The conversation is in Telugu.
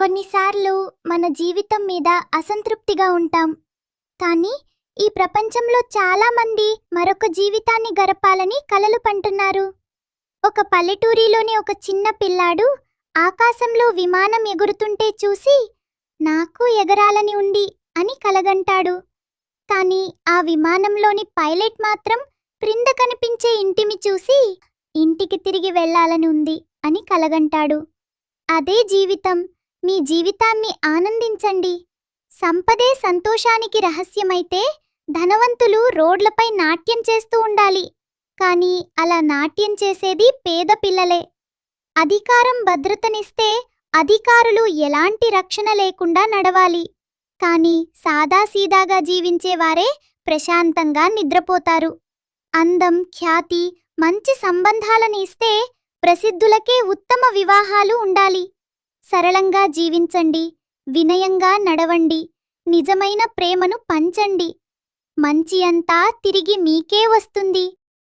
కొన్నిసార్లు మన జీవితం మీద అసంతృప్తిగా ఉంటాం. కానీ ఈ ప్రపంచంలో చాలామంది మరొక జీవితాన్ని గడపాలని కలలు పంటున్నారు. ఒక పల్లెటూరిలోని ఒక చిన్న పిల్లాడు ఆకాశంలో విమానం ఎగురుతుంటే చూసి నాకు ఎగరాలని ఉంది అని కలగంటాడు. కానీ ఆ విమానంలోని పైలట్ మాత్రం క్రింద కనిపించే ఇంటిని చూసి ఇంటికి తిరిగి వెళ్ళాలని ఉంది అని కలగంటాడు. అదే జీవితం. మీ జీవితాన్ని ఆనందించండి. సంపదే సంతోషానికి రహస్యమైతే ధనవంతులు రోడ్లపై నాట్యం చేస్తూ ఉండాలి. కానీ అలా నాట్యం చేసేది పేద పిల్లలే. అధికారం భద్రతనిస్తే అధికారులు ఎలాంటి రక్షణ లేకుండా నడవాలి. కానీ సాదాసీదాగా జీవించేవారే ప్రశాంతంగా నిద్రపోతారు. అందం ఖ్యాతి మంచి సంబంధాలని ఇస్తే ప్రసిద్ధులకే ఉత్తమ వివాహాలు ఉండాలి. సరళంగా జీవించండి వినయంగా నడవండి నిజమైన ప్రేమను పంచండి. మంచి అంతా తిరిగి మీకే వస్తుంది.